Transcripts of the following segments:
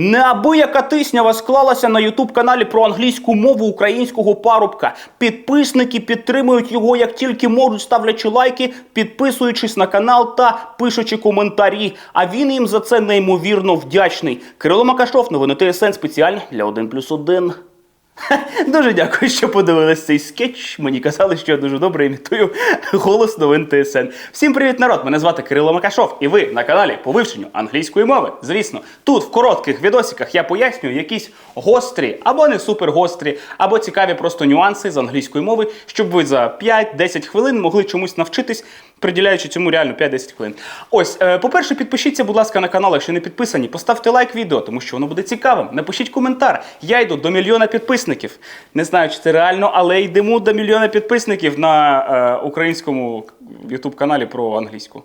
Неабияка тиснява склалася на ютуб каналі про англійську мову українського парубка. Підписники підтримують його як тільки можуть, ставлячи лайки, підписуючись на канал та пишучи коментарі. А він їм за це неймовірно вдячний. Кирило Макашов, новини ТСН спеціально для 1 плюс 1. Дуже дякую, що подивились цей скетч. Мені казали, що я дуже добре імітую голос новин ТСН. Всім привіт, народ! Мене звати Кирило Макашов, і ви на каналі по вивченню англійської мови. Звісно, тут в коротких відосиках я пояснюю якісь гострі або не супергострі, або цікаві просто нюанси з англійської мови, щоб ви за 5-10 хвилин могли чомусь навчитись, приділяючи цьому реально 5-10 хвилин. Ось, е, по-перше, підпишіться, будь ласка, на канал, якщо не підписані. Поставте лайк відео, тому що воно буде цікавим. Напишіть коментар. Я йду до мільйона підписників. Не знаю, чи це реально, але йдемо до мільйона підписників на е, українському youtube каналі про англійську.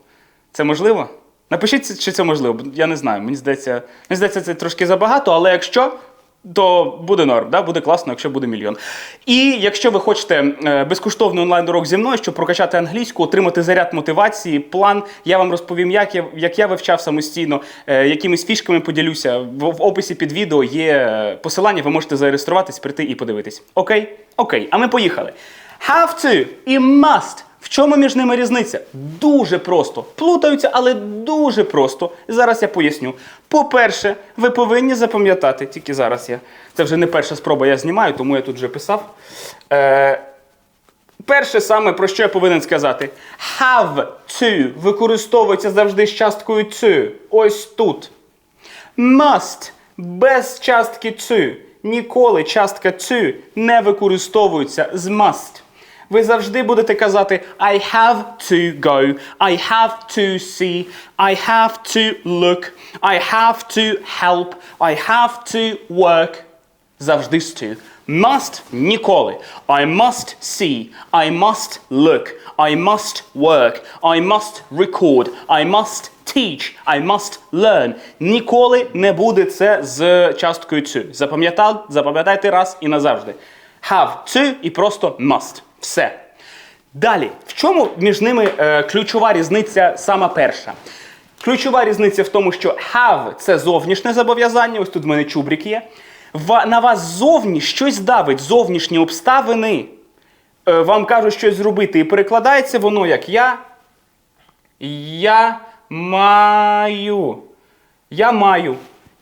Це можливо? Напишіть, чи це можливо. Я не знаю. Мені здається, мені здається, це трошки забагато, але якщо. То буде норм, да? буде класно, якщо буде мільйон. І якщо ви хочете е, безкоштовний онлайн-урок зі мною, щоб прокачати англійську, отримати заряд мотивації, план, я вам розповім, як я, як я вивчав самостійно, е, якимись фішками поділюся. В, описі під відео є е, посилання, ви можете зареєструватись, прийти і подивитись. Окей? Окей, а ми поїхали. Have to і must. В чому між ними різниця? Дуже просто. Плутаються, але дуже просто. І Зараз я поясню. По-перше, ви повинні запам'ятати, тільки зараз я. Це вже не перша спроба я знімаю, тому я тут вже писав. Е, перше саме, про що я повинен сказати. Have to використовується завжди з часткою to. Ось тут. Must без частки to. Ніколи частка to не використовується з must. Ви завжди будете казати I have to go, I have to see, I have to look, I have to help, I have to work. Завжди з to. Must ніколи. I must see, I must look, I must work, I must record, I must teach, I must learn. Ніколи не буде це з часткою to. Запам'ятали? Запам'ятайте раз і назавжди. Have to і просто must. Все. Далі, в чому між ними е, ключова різниця сама перша? Ключова різниця в тому, що have це зовнішнє зобов'язання, ось тут в мене чубрик є. Ва- на вас зовні щось давить, зовнішні обставини. Е, вам кажуть щось зробити, і перекладається воно як я. Я маю. Я маю.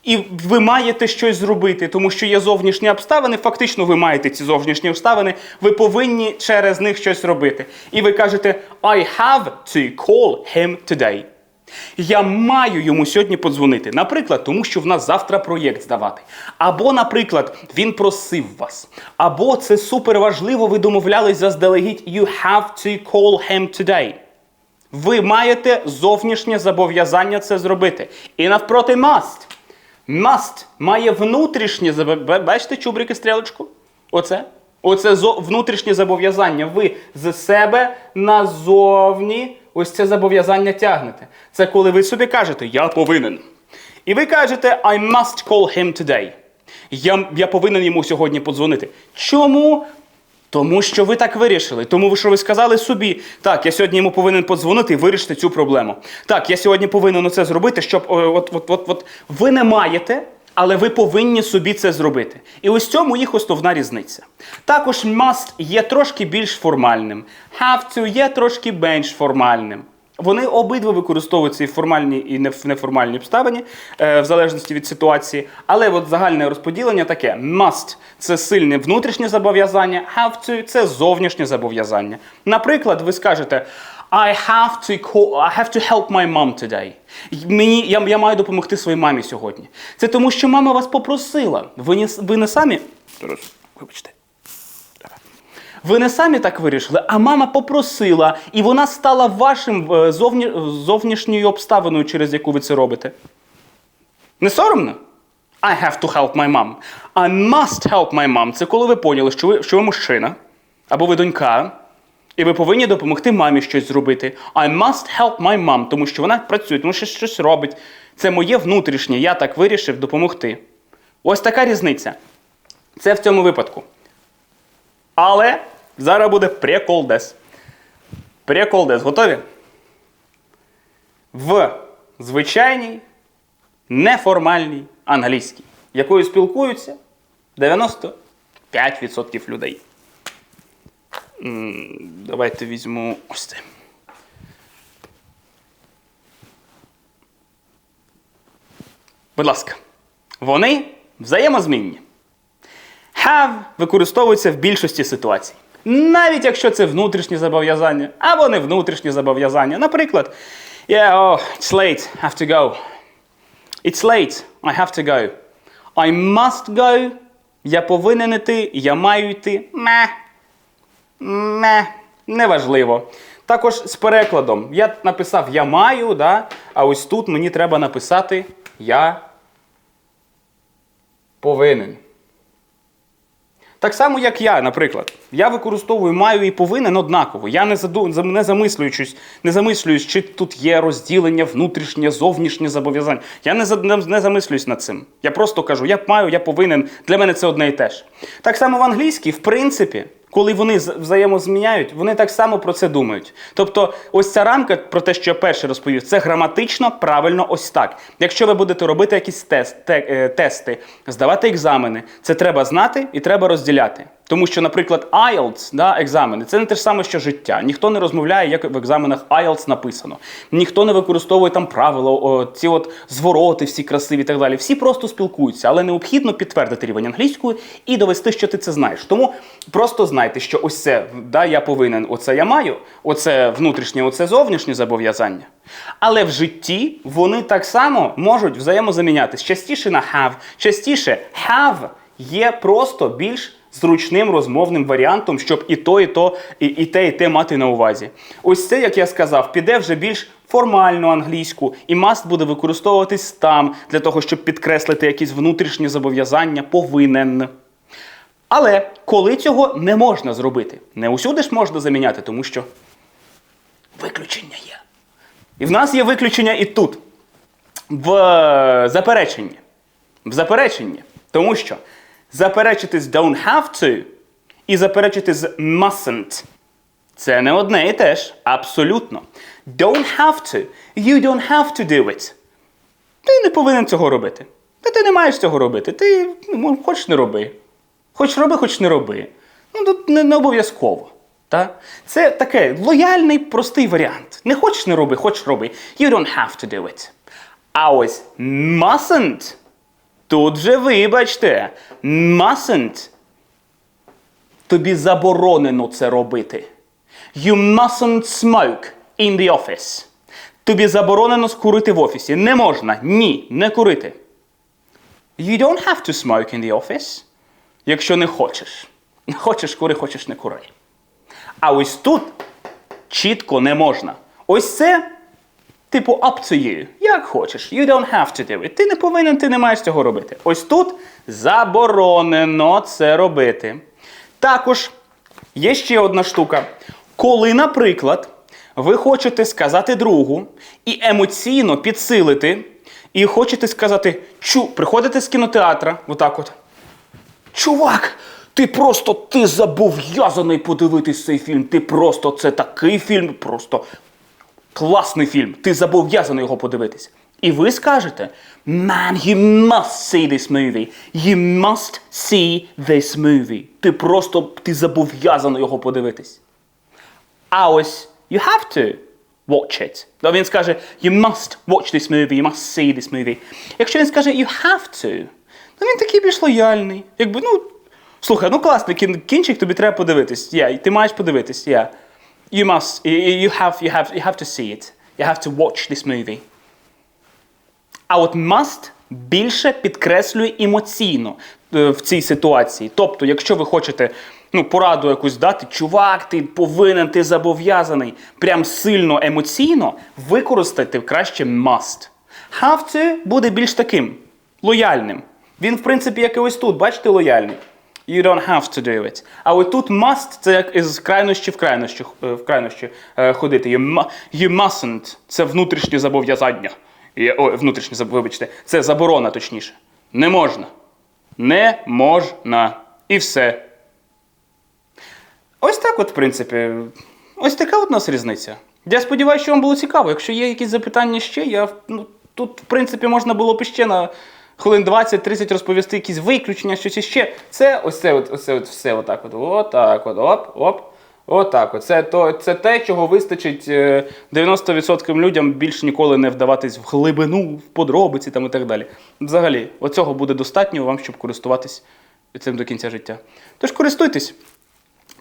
І ви маєте щось зробити, тому що є зовнішні обставини. Фактично, ви маєте ці зовнішні обставини, ви повинні через них щось робити. І ви кажете: I have to call him today. Я маю йому сьогодні подзвонити. Наприклад, тому що в нас завтра проєкт здавати. Або, наприклад, він просив вас. Або це супер важливо, ви домовлялись заздалегідь. You have to call him today. Ви маєте зовнішнє зобов'язання це зробити. І навпроти must. Must має внутрішнє. Бачите чубрики стрілочку? Оце. Оце внутрішнє зобов'язання. Ви з себе назовні ось це зобов'язання тягнете. Це коли ви собі кажете, я повинен. І ви кажете, I must call him today. Я, я повинен йому сьогодні подзвонити. Чому? Тому що ви так вирішили. Тому що ви сказали собі, так, я сьогодні йому повинен подзвонити і вирішити цю проблему. Так, я сьогодні повинен це зробити, щоб от, от, от, от ви не маєте, але ви повинні собі це зробити. І ось цьому їх основна різниця. Також must є трошки більш формальним, have to є трошки менш формальним. Вони обидва використовуються і в формальній, і не в неформальній обставині, е, в залежності від ситуації. Але от загальне розподілення таке: must – це сильне внутрішнє зобов'язання, have to – це зовнішнє зобов'язання. Наприклад, ви скажете I have to call, I have to help my mom today. Мені, я, я маю допомогти своїй мамі сьогодні. Це тому, що мама вас попросила. Ви не, ви не самі. Вибачте. Ви не самі так вирішили, а мама попросила, і вона стала вашим е, зовні, зовнішньою обставиною, через яку ви це робите. Не соромно? I have to help my mom. I must help my mom. Це коли ви поняли, що ви, що ви мужчина, або ви донька, і ви повинні допомогти мамі щось зробити. I must help my mom, тому що вона працює, тому що щось робить. Це моє внутрішнє, я так вирішив допомогти. Ось така різниця. Це в цьому випадку. Але зараз буде приколдес. Приколдес. Готові? В звичайній, неформальній англійській, якою спілкуються 95% людей. Давайте візьму ось це. Будь ласка, вони взаємозмінні. Have використовується в більшості ситуацій. Навіть якщо це внутрішні зобов'язання або не внутрішні зобов'язання. Наприклад, yeah, oh, it's late, I have to go. It's late, I have to go. I must go. Я повинен іти, я маю йти. Ме. Ме. Неважливо. Також з перекладом. Я написав я маю, да? а ось тут мені треба написати я повинен. Так само, як я, наприклад. Я використовую маю і повинен однаково. Я не заду... не замислюючись, не замислююсь, чи тут є розділення внутрішнє, зовнішнє зобов'язання. Я не, за... не, не замислююсь над цим. Я просто кажу, я маю, я повинен. Для мене це одне і те ж. Так само в англійській, в принципі, коли вони взаємозміняють, вони так само про це думають. Тобто, ось ця рамка про те, що я перше розповів, це граматично правильно ось так. Якщо ви будете робити якісь тест, те, е, тести, здавати екзамени, це треба знати і треба розділяти. Тому що, наприклад, IELTS, да, екзамени, це не те ж саме, що життя. Ніхто не розмовляє, як в екзаменах IELTS написано. Ніхто не використовує там правила, о, ці от звороти, всі красиві і так далі. Всі просто спілкуються, але необхідно підтвердити рівень англійської і довести, що ти це знаєш. Тому просто знайте, що ось це да, я повинен, оце я маю, оце внутрішнє, оце зовнішнє зобов'язання. Але в житті вони так само можуть взаємозамінятись. Частіше на have, частіше have є просто більш зручним розмовним варіантом, щоб і то, і то, і, і те, і те мати на увазі. Ось це, як я сказав, піде вже більш формальну англійську, і must буде використовуватись там для того, щоб підкреслити якісь внутрішні зобов'язання, повинен. Але коли цього не можна зробити, не усюди ж можна заміняти, тому що виключення є. І в нас є виключення і тут, в е, запереченні. В запереченні. Тому що заперечити з don't have to і заперечити з mustn't це не одне і те ж. Абсолютно. Don't have to. You don't have to do it. Ти не повинен цього робити. Та ти не маєш цього робити. Ти ну, хоч не роби. Хоч роби, хоч не роби. Ну, тут не, не обов'язково. Та? Це таке лояльний, простий варіант. Не хочеш не роби, хочеш роби. You don't have to do it. А ось mustn't. Тут же вибачте, mustn't. Тобі заборонено це робити. You mustn't smoke in the office. Тобі заборонено скурити в офісі. Не можна. Ні, не курити. You don't have to smoke in the office. Якщо не хочеш. Хочеш кури, хочеш не кури. А ось тут чітко не можна. Ось це, типу, up to you. Як хочеш. You don't have to do it. Ти не повинен, ти не маєш цього робити. Ось тут заборонено це робити. Також є ще одна штука. Коли, наприклад, ви хочете сказати другу і емоційно підсилити, і хочете сказати, чу, приходите з кінотеатра, отак от. Чувак, ти просто ти зобов'язаний подивитись цей фільм. Ти просто це такий фільм, просто класний фільм. Ти зобов'язаний його подивитись. І ви скажете: Man, you must see this movie. You must see this movie. Ти просто ти зобов'язаний його подивитись. А ось you have to watch it. То він скаже you must watch this movie, you must see this movie. Якщо він скаже you have to, то він такий більш лояльний. Якби, ну, слухай, ну класний кінчик, тобі треба подивитись. Yeah, ти маєш подивитись, yeah. You must, you have, you have, you have to see it. You have to watch this movie. А от must більше підкреслює емоційно е, в цій ситуації. Тобто, якщо ви хочете ну, пораду якусь дати, чувак, ти повинен, ти зобов'язаний, прям сильно емоційно, використати краще must. Have to буде більш таким лояльним. Він, в принципі, як і ось тут, бачите, лояльний. You don't have to do it. А от тут must це як із крайнощі в крайнощі, е, в крайнощі е, ходити. You, you mustn't це внутрішнє зобов'язання. Ой, внутрішнє, вибачте, це заборона, точніше. Не можна. Не можна. І все. Ось так, от, в принципі, ось така от у нас різниця. Я сподіваюся, що вам було цікаво. Якщо є якісь запитання ще, я ну, тут, в принципі, можна було б ще на хвилин 20-30 розповісти якісь виключення, щось іще. Це ось це от, ось от все отак от. Отак от. Оп, оп. Отак. От. Це, то, це те, чого вистачить е, 90% людям більш ніколи не вдаватись в глибину, в подробиці там і так далі. Взагалі, оцього буде достатньо вам, щоб користуватись цим до кінця життя. Тож користуйтесь.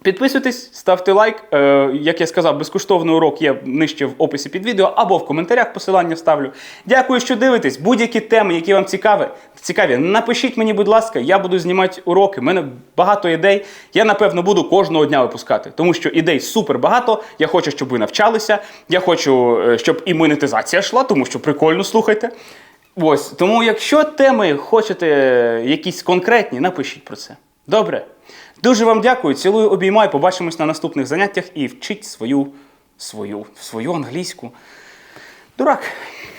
Підписуйтесь, ставте лайк. Е, як я сказав, безкоштовний урок є нижче в описі під відео або в коментарях посилання ставлю. Дякую, що дивитесь. Будь-які теми, які вам цікаві, цікаві, напишіть мені, будь ласка, я буду знімати уроки. У мене багато ідей. Я, напевно, буду кожного дня випускати, тому що ідей супер багато. Я хочу, щоб ви навчалися. Я хочу, е, щоб і монетизація йшла, тому що прикольно слухайте. Ось, тому якщо теми хочете якісь конкретні, напишіть про це. Добре. Дуже вам дякую, цілую, обіймаю. Побачимось на наступних заняттях і вчіть свою, свою, свою англійську. Дурак.